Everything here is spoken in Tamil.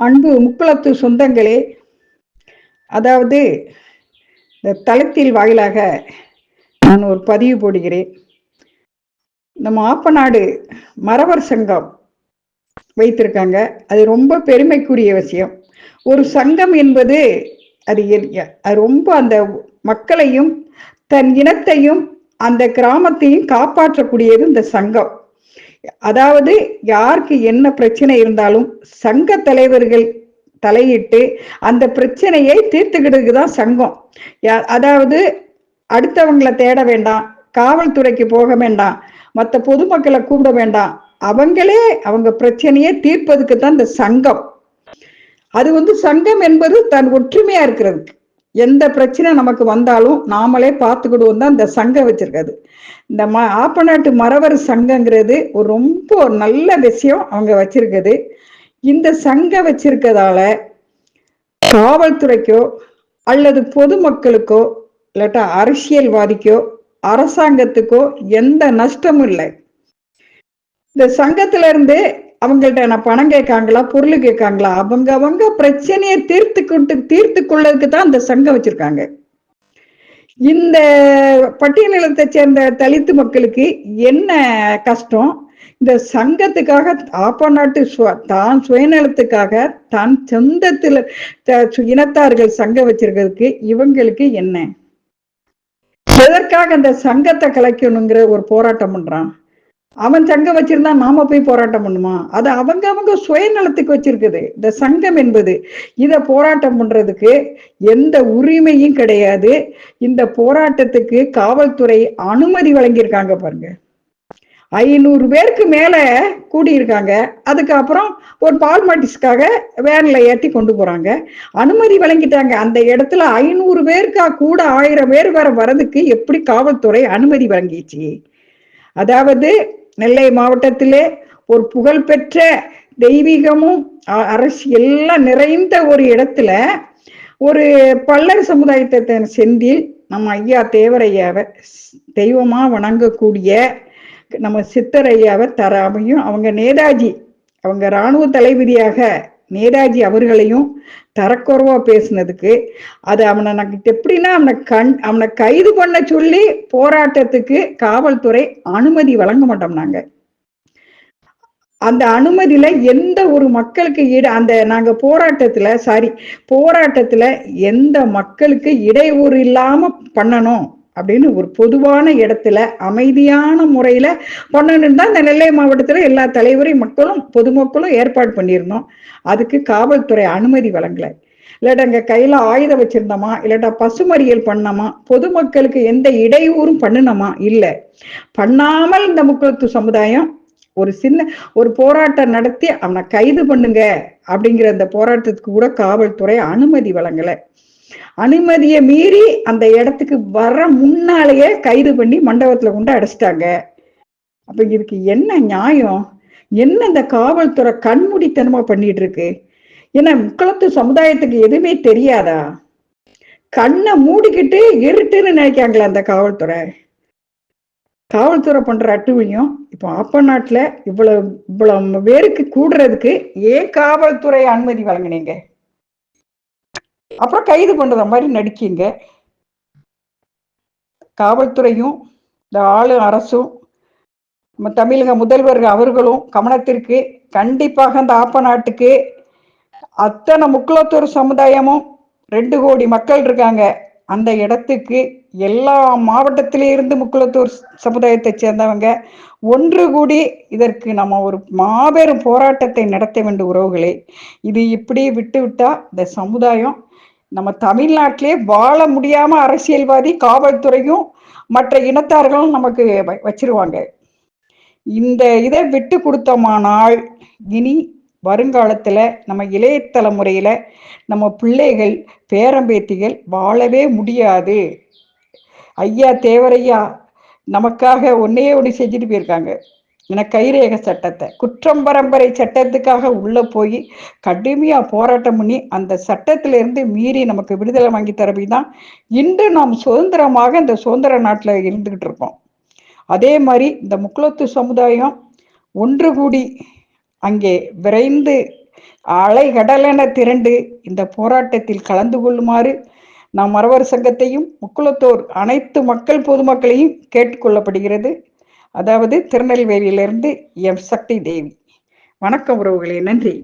அன்பு முக்குளத்து சொந்தங்களே அதாவது இந்த தளத்தில் வாயிலாக நான் ஒரு பதிவு போடுகிறேன். நம்ம ஆப்பநாடு மரவர் சங்கம் வைத்திருக்காங்க. அது ரொம்ப பெருமைக்குரிய விஷயம். ஒரு சங்கம் என்பது அது அது ரொம்ப அந்த மக்களையும் தன் இனத்தையும் அந்த கிராமத்தையும் காப்பாற்றக்கூடியது இந்த சங்கம். அதாவது யாருக்கு என்ன பிரச்சனை இருந்தாலும் சங்க தலைவர்கள் தலையிட்டு அந்த பிரச்சனையை தீர்த்துக்கிட்டதுக்கு தான் சங்கம். யா- அதாவது அடுத்தவங்களை தேட வேண்டாம் காவல்துறைக்கு போக வேண்டாம் மற்ற பொதுமக்களை கூப்பிட வேண்டாம். அவங்களே அவங்க பிரச்சனையை தீர்ப்பதுக்கு தான் இந்த சங்கம். அது வந்து சங்கம் என்பது தன் ஒற்றுமையா இருக்கிறதுக்கு. எந்த பிரச்சனை நமக்கு வந்தாலும் நாமளே பார்த்துக்கிடுவோம் தான் இந்த சங்கம் வச்சிருக்காது இந்த ம ஆப்பநாட்டு மரவர் சங்கங்கிறது ஒரு ரொம்ப ஒரு நல்ல விஷயம் அவங்க வச்சிருக்குது. இந்த சங்கம் வச்சிருக்கதால காவல்துறைக்கோ அல்லது பொதுமக்களுக்கோ இல்லாட்டா அரசியல்வாதிக்கோ அரசாங்கத்துக்கோ எந்த நஷ்டமும் இல்லை. இந்த சங்கத்திலிருந்து அவங்கள்ட்ட நான் பணம் கேட்காங்களா பொருள் கேட்காங்களா? அவங்க அவங்க பிரச்சனையை தீர்த்து கொண்டு தீர்த்து கொள்ளதுக்கு தான் அந்த சங்கம் வச்சிருக்காங்க. இந்த பட்டியலத்தை சேர்ந்த தலித்து மக்களுக்கு என்ன கஷ்டம்? இந்த சங்கத்துக்காக ஆப்ப நாட்டு சுவ- தான் சுயநலத்துக்காக தான் சொந்தத்துல இனத்தார்கள் சங்கம் வச்சிருக்கிறதுக்கு இவங்களுக்கு என்ன? எதற்காக அந்த சங்கத்தை கலைக்கணுங்கிற ஒரு போராட்டம் பண்றான்? அவன் சங்கம் வச்சிருந்தா நாம போய் போராட்டம் பண்ணுமா? அது அவங்க அவங்க சுயநலத்துக்கு வச்சிருக்குது. இந்த சங்கம் என்பது. இத போராட்டம் பண்றதுக்கு எந்த உரிமையும் கிடையாது. இந்த போராட்டத்துக்கு காவல்துறை அனுமதி வழங்கியிருக்காங்க பாருங்க. ஐநூறு பேருக்கு மேல கூடியிருக்காங்க. அதுக்கப்புறம் ஒரு பால்மாட்டிஸ்க்காக வேன்ல ஏற்றி கொண்டு போறாங்க. அனுமதி வழங்கிட்டாங்க. அந்த இடத்துல ஐநூறு பேருக்கா கூட ஆயிரம் பேர் வர வரதுக்கு எப்படி காவல்துறை அனுமதி வழங்கிச்சு? அதாவது நெல்லை மாவட்டத்திலே ஒரு புகழ்பெற்ற தெய்வீகமும் அ- அரசு எல்லாம் நிறைந்த ஒரு இடத்துல ஒரு பல்லர் சமுதாயத்தை செந்தில் நம்ம ஐயா தேவரையாவை தெய்வமா வணங்கக்கூடிய நம்ம சித்தர் ஐயாவை தராமையும் அவங்க நேதாஜி அவங்க இராணுவ தளபதியாக நேதாஜி அவர்களையும் தரக்குறவா பேசினதுக்கு அது அவனை நாங்க எப்படின்னா அவனை கண் அவனை கைது பண்ண சொல்லி போராட்டத்துக்கு காவல்துறை அனுமதி வழங்க மாட்டோம் நாங்க. அந்த அனுமதியில எந்த ஒரு மக்களுக்கு இட அந்த நாங்க போராட்டத்துல சாரி போராட்டத்துல எந்த மக்களுக்கு இடையூறு இல்லாம பண்ணணும். அப்படின்னு ஒரு பொதுவான இடத்துல அமைதியான முறையில பண்ணணும்னு தான் இந்த நெல்லை மாவட்டத்துல எல்லா தலைவரையும் மக்களும் பொதுமக்களும் ஏற்பாடு பண்ணியிருந்தோம். அதுக்கு காவல்துறை அனுமதி வழங்கல. இல்லாட்டா எங்க கையில ஆயுதம் வச்சிருந்தோமா? இல்லாட்டா பசுமறியல் பண்ணோமா? பொதுமக்களுக்கு எந்த இடையூறும் பண்ணணுமா இல்ல. பண்ணாமல் இந்த முக்கியத்துவ சமுதாயம் ஒரு சின்ன ஒரு போராட்டம் நடத்தி அவனை கைது பண்ணுங்க அப்படிங்கிற அந்த போராட்டத்துக்கு கூட காவல்துறை அனுமதி வழங்கலை. அனுமதியை மீறி அந்த இடத்துக்கு வர முன்னாலேயே கைது பண்ணி மண்டபத்துல கொண்டு அடைச்சிட்டாங்க. அப்ப இதுக்கு என்ன நியாயம்? என்ன இந்த காவல்துறை கண்மூடித்தனமா பண்ணிட்டு இருக்கு? ஏன்னா குளத்து சமுதாயத்துக்கு எதுவுமே தெரியாதா? கண்ணை மூடிக்கிட்டு இருட்டுன்னு நினைக்காங்களா அந்த காவல்துறை. காவல்துறை பண்ற அட்டுழியம் இப்போ அப்ப நாட்டுல இவ்வளவு இவ்வளவு பேருக்கு கூடுறதுக்கு ஏன் காவல்துறை அனுமதி வழங்குனீங்க? அப்புறம் கைது பண்ற மாதிரி நடிக்கீங்க. காவல்துறையும் இந்த ஆளு அரசும் நம்ம தமிழக முதல்வர்கள் அவர்களும் கவனத்திற்கு கண்டிப்பாக அந்த ஆப்ப நாட்டுக்கு அத்தனை முக்குளத்தூர் சமுதாயமும் ரெண்டு கோடி மக்கள் இருக்காங்க. அந்த இடத்துக்கு எல்லா மாவட்டத்திலிருந்து முக்குளத்தூர் சமுதாயத்தை சேர்ந்தவங்க ஒன்று கூடி இதற்கு நம்ம ஒரு மாபெரும் போராட்டத்தை நடத்த வேண்டும் உறவுகளே. இது இப்படி விட்டு விட்டா இந்த சமுதாயம் நம்ம தமிழ்நாட்டிலே வாழ முடியாம அரசியல்வாதி காவல்துறையும் மற்ற இனத்தார்களும் நமக்கு வ- வச்சிருவாங்க. இந்த இதை விட்டு கொடுத்தோமானால் இனி வருங்காலத்துல நம்ம இளைய தலைமுறையில நம்ம பிள்ளைகள் பேரம்பேத்திகள் வாழவே முடியாது. ஐயா தேவரையா நமக்காக ஒன்னே ஒன்று செஞ்சுட்டு போயிருக்காங்க. என கைரேக சட்டத்தை. குற்றம் பரம்பரை சட்டத்துக்காக உள்ள போய் கடுமையா போராட்டம் பண்ணி அந்த சட்டத்தில இருந்து மீறி நமக்கு விடுதலை வாங்கி தரவி தான் இன்று நாம் சுதந்திரமாக இந்த சுதந்திர நாட்டில் இருந்துகிட்டு இருக்கோம். அதே மாதிரி இந்த முக்குளத்து சமுதாயம் ஒன்று கூடி அங்கே விரைந்து அலை கடலென திரண்டு இந்த போராட்டத்தில் கலந்து கொள்ளுமாறு நாம் மறவர் சங்கத்தையும் முக்குளத்தோர் அனைத்து மக்கள் பொதுமக்களையும் கேட்டுக்கொள்ளப்படுகிறது. அதாவது திருநெல்வேலியிலிருந்து எம். சக்தி தேவி வணக்கம் உறவுகளே நன்றி.